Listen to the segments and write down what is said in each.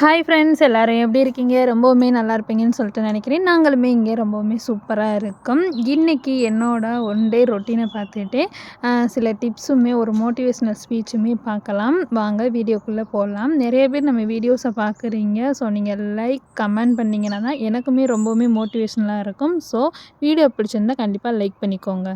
Hi friends எல்லோரும் எப்படி இருக்கீங்க? ரொம்பவுமே நல்லா இருப்பீங்கன்னு சொல்லிட்டு நினைக்கிறேன். நாங்களுமே இங்கே ரொம்பவுமே சூப்பராக இருக்கோம். இன்றைக்கி என்னோட ஒன் டே ரொட்டீனை பார்த்துட்டு சில டிப்ஸுமே ஒரு மோட்டிவேஷ்னல் ஸ்பீச்சுமே பார்க்கலாம். வாங்க வீடியோக்குள்ளே போகலாம். நிறைய பேர் நம்ம வீடியோஸை பார்க்குறீங்க. ஸோ நீங்கள் லைக் கமெண்ட் பண்ணிங்கன்னா தான் எனக்குமே ரொம்பவுமே மோட்டிவேஷ்னலாக இருக்கும். ஸோ வீடியோ பிடிச்சிருந்தால் கண்டிப்பாக லைக் பண்ணிக்கோங்க.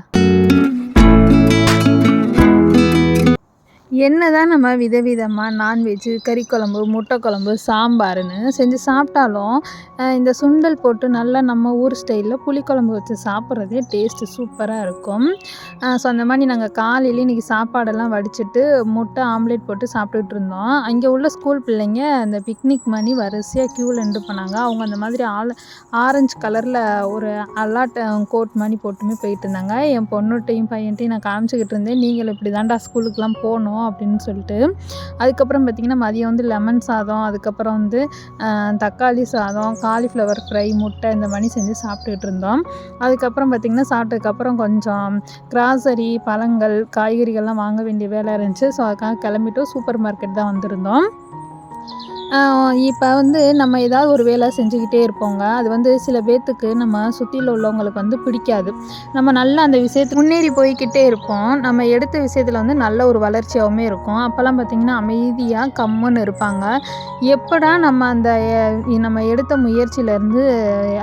என்ன தான் நம்ம விதவிதமாக நான்வெஜ்ஜு கறி குழம்பு முட்டை குழம்பு சாம்பார்னு செஞ்சு சாப்பிட்டாலும் இந்த சுண்டல் போட்டு நல்லா நம்ம ஊர் ஸ்டைலில் புளிக்குழம்பு வச்சு சாப்பிட்றதே டேஸ்ட்டு சூப்பராக இருக்கும். ஸோ அந்த மாதிரி நாங்கள் காலையில் இன்றைக்கி சாப்பாடெல்லாம் வடிச்சிட்டு முட்டை ஆம்லேட் போட்டு சாப்பிட்டுட்டு இருந்தோம். அங்கே உள்ள ஸ்கூல் பிள்ளைங்க அந்த பிக்னிக் மணி வரிசையாக க்யூவில் நின்று பண்ணாங்க அவங்க அந்த மாதிரி ஆல் ஆரஞ்சு கலரில் ஒரு அலாட் கோட் மாதிரி போட்டுமே போயிட்டு இருந்தாங்க. என் பொண்ணுட்டையும் பையன்ட்டையும் நான் காமிச்சிக்கிட்டு இருந்தேன். நீங்கள் இப்படி தாண்டா ஸ்கூலுக்குலாம் போகணும். அப்படின்னு சொல்லிட்டு. அதுக்கப்புறம் பார்த்திங்கன்னா மதியம் வந்து லெமன் சாதம் அதுக்கப்புறம் வந்து தக்காளி சாதம் காலிஃப்ளவர் ஃப்ரை முட்டை இந்த மாதிரி செஞ்சு சாப்பிட்டுக்கிட்டு இருந்தோம். அதுக்கப்புறம் பார்த்திங்கன்னா சாப்பிட்டதுக்கப்புறம் கொஞ்சம் கிராசரி பழங்கள் காய்கறிகள்லாம் வாங்க வேண்டிய வேலை இருந்துச்சு. ஸோ அதுக்காக கிளம்பிட்டு சூப்பர் மார்க்கெட் தான் வந்திருந்தோம். இப்போ வந்து நம்ம ஏதாவது ஒரு வேலை செஞ்சுக்கிட்டே இருப்போங்க. அது வந்து சில பேர்த்துக்கு நம்ம சுற்றியில் உள்ளவங்களுக்கு வந்து பிடிக்காது. நம்ம நல்லா அந்த விஷயத்து முன்னேறி போய்கிட்டே இருப்போம். நம்ம எடுத்த விஷயத்தில் வந்து நல்ல ஒரு வளர்ச்சியாகவுமே இருக்கும். அப்போல்லாம் பார்த்திங்கன்னா அமைதியாக கம்முன்னு இருப்பாங்க. எப்படா நம்ம அந்த நம்ம எடுத்த முயற்சியிலேருந்து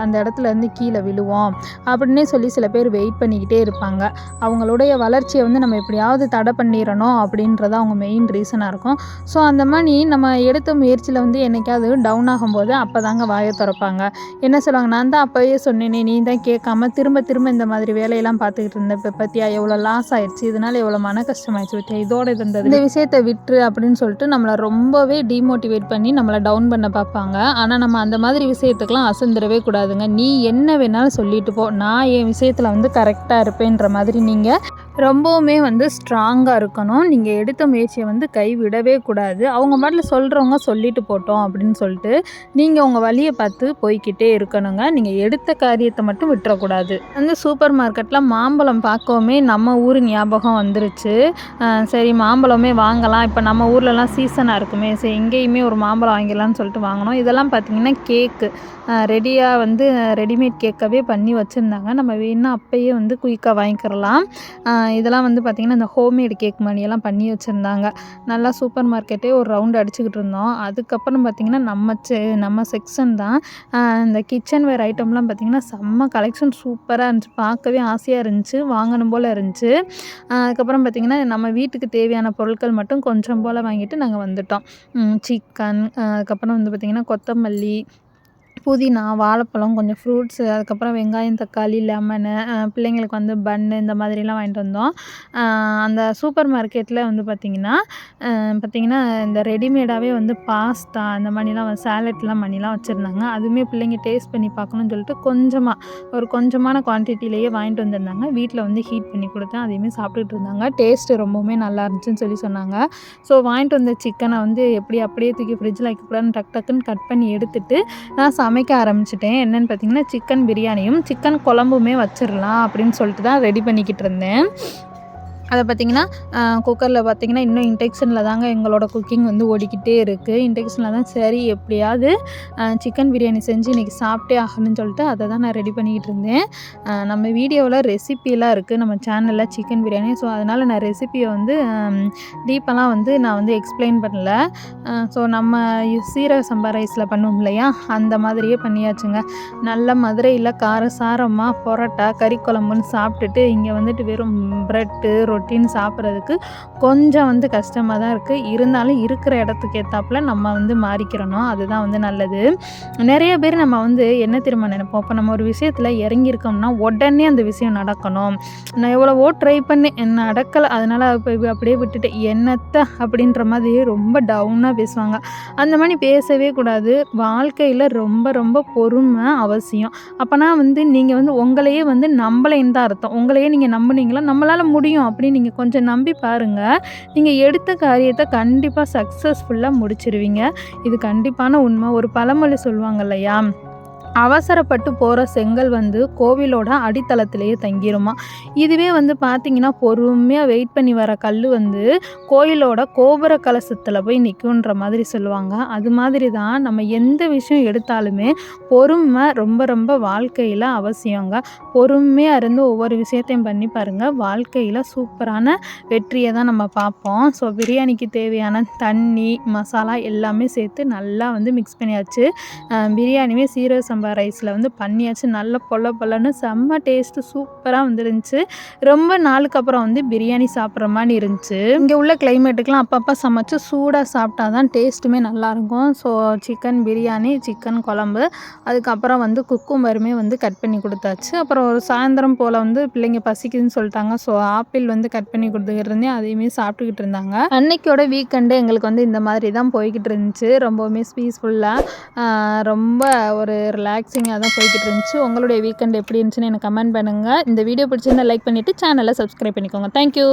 அந்த இடத்துலேருந்து கீழே விழுவோம் அப்படின்னே சொல்லி சில பேர் வெயிட் பண்ணிக்கிட்டே இருப்பாங்க. அவங்களுடைய வளர்ச்சியை வந்து நம்ம எப்படியாவது தடை பண்ணிடணும் அப்படின்றது அவங்க மெயின் ரீசனாக இருக்கும். ஸோ அந்த மாதிரி நம்ம எடுத்த முயற்சியில் வந்து என்னைக்காவது டவுன் ஆகும்போது அப்போ தாங்க வாயை திறப்பாங்க. என்ன சொல்லுவாங்க? நான் தான் அப்போயே சொன்னேனே நீ தான் கேட்காம திரும்ப திரும்ப இந்த மாதிரி வேலையெல்லாம் பார்த்துக்கிட்டு இருந்தேன் இப்போ பற்றியா எவ்வளோ லாஸ் ஆயிடுச்சு. இதனால் எவ்வளோ மன கஷ்டமாயிடுச்சு பற்றியா இதோட இருந்தது. இந்த விஷயத்தை விட்டுரு அப்படின்னு சொல்லிட்டு நம்மளை ரொம்பவே டிமோட்டிவேட் பண்ணி நம்மளை டவுன் பண்ண பார்ப்பாங்க. ஆனால் நம்ம அந்த மாதிரி விஷயத்துக்கெலாம் அசந்துடவே கூடாதுங்க. நீ என்ன வேணாலும் சொல்லிட்டு போ. நான் என் விஷயத்தில் வந்து கரெக்டாக இருப்பேன்ற மாதிரி நீங்கள் ரொம்பவுமே வந்து ஸ்ட்ராங்காக இருக்கணும். நீங்கள் எடுத்த முயற்சியை வந்து கைவிடவே கூடாது. அவங்க மாதிரில சொல்கிறவங்க சொல்லிட்டு போட்டோம் அப்படின்னு சொல்லிட்டு நீங்கள் உங்கள் வழியை பார்த்து போய்கிட்டே இருக்கணுங்க. நீங்கள் எடுத்த காரியத்தை மட்டும் விட்டுறக்கூடாது. அந்த சூப்பர் மார்க்கெட்டில் மாம்பழம் பார்க்கவுமே நம்ம ஊர் ஞாபகம் வந்துருச்சு. சரி மாம்பழமே வாங்கலாம். இப்போ நம்ம ஊர்லலாம் சீசனாக இருக்குமே. சரி எங்கேயுமே ஒரு மாம்பழம் வாங்கிடலான்னு சொல்லிட்டு வாங்கினோம். இதெல்லாம் பார்த்திங்கன்னா கேக்கு ரெடியாக வந்து ரெடிமேட் கேக்காகவே பண்ணி வச்சுருந்தாங்க. நம்ம வேணால் அப்போயே வந்து குயிக்காக வாங்கிக்கிறலாம். இதெல்லாம் வந்து பார்த்திங்கன்னா இந்த ஹோம்மேடு கேக் மணியெல்லாம் பண்ணி வச்சுருந்தாங்க. நல்லா சூப்பர் மார்க்கெட்டே ஒரு ரவுண்ட் அடிச்சுக்கிட்டு இருந்தோம். அதுக்கப்புறம் பார்த்திங்கன்னா நம்ம செ நம்ம செக்ஷன் தான் இந்த கிச்சன் வேர் ஐட்டம்லாம் பார்த்திங்கன்னா செம்ம கலெக்ஷன் சூப்பராக இருந்துச்சு. பார்க்கவே ஆசையாக இருந்துச்சு. வாங்கணும் போல் இருந்துச்சு. அதுக்கப்புறம் பார்த்திங்கன்னா நம்ம வீட்டுக்கு தேவையான பொருட்கள் மட்டும் கொஞ்சம் போல் வாங்கிட்டு நாங்கள் வந்துட்டோம். சிக்கன் அதுக்கப்புறம் வந்து பார்த்திங்கன்னா கொத்தமல்லி புதினா வாழைப்பழம் கொஞ்சம் ஃப்ரூட்ஸு அதுக்கப்புறம் வெங்காயம் தக்காளி லெமனு பிள்ளைங்களுக்கு வந்து பன்னு இந்த மாதிரிலாம் வாங்கிட்டு வந்தோம். அந்த சூப்பர் மார்க்கெட்டில் வந்து பார்த்திங்கன்னா பார்த்திங்கன்னா இந்த ரெடிமேடாகவே வந்து பாஸ்தா இந்த மாதிரிலாம் சேலட்லாம் பண்ணிலாம் வச்சுருந்தாங்க. அதுவுமே பிள்ளைங்க டேஸ்ட் பண்ணி பார்க்கணுன்னு சொல்லிட்டு கொஞ்சமாக ஒரு கொஞ்சமான குவான்டிட்டிலேயே வாங்கிட்டு வந்திருந்தாங்க. வீட்டில் வந்து ஹீட் பண்ணி கொடுத்தேன். அதையுமே சாப்பிட்டுட்டு இருந்தாங்க. டேஸ்ட்டு ரொம்பவுமே நல்லா இருந்துச்சுன்னு சொல்லி சொன்னாங்க. ஸோ வாங்கிட்டு வந்த சிக்கனை வந்து எப்படி அப்படியே தூக்கி ஃப்ரிட்ஜில் வைக்கக்கூடாதுன்னு டக் டக்குன்னு கட் பண்ணி எடுத்துட்டு நான் சமைக்க ஆரம்பிச்சிட்டேன். என்னென்னு பார்த்தீங்கன்னா சிக்கன் பிரியாணியும் சிக்கன் குழம்புமே வச்சிடலாம் அப்படின்னு சொல்லிட்டு தான் ரெடி பண்ணிக்கிட்டு இருந்தேன். அதை பார்த்திங்கன்னா குக்கரில் பார்த்திங்கன்னா இன்னும் இன்டெக்ஷனில் தாங்க எங்களோட குக்கிங் வந்து ஓடிக்கிட்டே இருக்குது இன்டெக்ஷனில் தான் சரி எப்படியாவது சிக்கன் பிரியாணி செஞ்சு இன்றைக்கி சாப்பிட்டே ஆகணும்னு சொல்லிட்டு அதை தான் நான் ரெடி பண்ணிக்கிட்டு இருந்தேன். நம்ம வீடியோவில் ரெசிப்பிலாம் இருக்குது நம்ம சேனலில் சிக்கன் பிரியாணி. ஸோ அதனால் நான் ரெசிப்பியை வந்து டீப்பெல்லாம் வந்து நான் வந்து எக்ஸ்பிளைன் பண்ணல. ஸோ நம்ம சீரக சம்பா ரைஸில் பண்ணுவோம் இல்லையா? அந்த மாதிரியே பண்ணியாச்சுங்க. நல்ல மதுரையில் காரசாரமாக பொரோட்டா கறி குழம்புன்னு சாப்பிட்டுட்டு இங்கே வந்துட்டு வெறும் ப்ரெட்டு ரொட்டீன் சாப்பிட்றதுக்கு கொஞ்சம் வந்து கஷ்டமாக தான் இருக்குது இருந்தாலும் இருக்கிற இடத்துக்கு ஏற்றாப்புல நம்ம வந்து மாறிக்கிறணும். அதுதான் வந்து நல்லது. நிறைய பேர் நம்ம வந்து என்ன திரும்ப நினைப்போம்? இப்போ நம்ம ஒரு விஷயத்தில் இறங்கியிருக்கோம்னா உடனே அந்த விஷயம் நடக்கணும். நான் எவ்வளவோ ட்ரை பண்ணி நடக்கலை. அதனால் இப்போ அப்படியே விட்டுட்டு என்னத்தை அப்படின்ற மாதிரி ரொம்ப டவுனாக பேசுவாங்க. அந்த மாதிரி பேசவே கூடாது. வாழ்க்கையில் ரொம்ப ரொம்ப பொறுமை அவசியம். அப்போனா வந்து நீங்கள் வந்து உங்களையே வந்து நம்பலைன்னு தான் அர்த்தம். உங்களையே நீங்கள் நம்புனீங்களா? நம்மளால் முடியும். அப்படின்னு நீங்கள் கொஞ்சம் நம்பி பாருங்கள் நீங்கள் எடுத்த காரியத்தை கண்டிப்பாக சக்ஸஸ்ஃபுல்லாக முடிச்சிருவீங்க. இது கண்டிப்பான உண்மை. ஒரு பழமொழி சொல்லுவாங்க இல்லையா? அவசரப்பட்டு போகிற செங்கல் வந்து கோவிலோட அடித்தளத்திலேயே தங்கிருமா. இதுவே வந்து பார்த்திங்கன்னா பொறுமையாக வெயிட் பண்ணி வர கல் வந்து கோயிலோட கோபுர கலசத்தில் போய் நிற்குன்ற மாதிரி சொல்லுவாங்க. அது மாதிரி தான் நம்ம எந்த விஷயம் எடுத்தாலுமே பொறுமை ரொம்ப ரொம்ப வாழ்க்கையில் அவசியங்க. பொறுமையாக இருந்து ஒவ்வொரு விஷயத்தையும் பண்ணி பாருங்கள் வாழ்க்கையில் சூப்பரான வெற்றியை தான் நம்ம பார்ப்போம். ஸோ பிரியாணிக்கு தேவையான தண்ணி மசாலா எல்லாமே சேர்த்து நல்லா வந்து மிக்ஸ் பண்ணியாச்சு. பிரியாணியுமே சீரக சம்பா ரைஸில் வந்து பண்ணியாச்சு. நல்ல பொல பொலன்னு செம்ம டேஸ்ட்டு சூப்பராக வந்துருந்துச்சு. ரொம்ப நாளுக்கு அப்புறம் வந்து பிரியாணி சாப்பிட்ற மாதிரி இருந்துச்சு. இங்கே உள்ள கிளைமேட்டுக்கெலாம் அப்பப்போ சமைச்சு சூடாக சாப்பிட்டா தான் டேஸ்ட்டுமே நல்லாயிருக்கும் ஸோ சிக்கன் பிரியாணி சிக்கன் குழம்பு. அதுக்கப்புறம் வந்து குக்கும்பருமே வந்து கட் பண்ணி கொடுத்தாச்சு. அப்புறம் ஒரு சாயந்தரம் போல் வந்து பிள்ளைங்க பசிக்குதுன்னு சொல்லிட்டாங்க. ஸோ ஆப்பிள் வந்து கட் பண்ணி கொடுத்துக்கிட்டு இருந்தேன் அதையுமே சாப்பிட்டுக்கிட்டு இருந்தாங்க. அன்னைக்கோட வீக்கெண்டு எங்களுக்கு வந்து இந்த மாதிரி தான் போய்கிட்டு இருந்துச்சு. ரொம்பவுமே பீஸ்ஃபுல்லாக ரொம்ப ஒரு ரிலாக்ஸிங்காக தான் போய்கிட்டு இருந்துச்சு உங்களுடைய வீக்கெண்ட் எப்படி இருந்துச்சுன்னு எனக்கு கமெண்ட் பண்ணுங்கள் இந்த வீடியோ பிடிச்சிருந்தா லைக் பண்ணிவிட்டு சேனலை சப்ஸ்கிரைப் பண்ணிக்கோங்க. தேங்க்யூ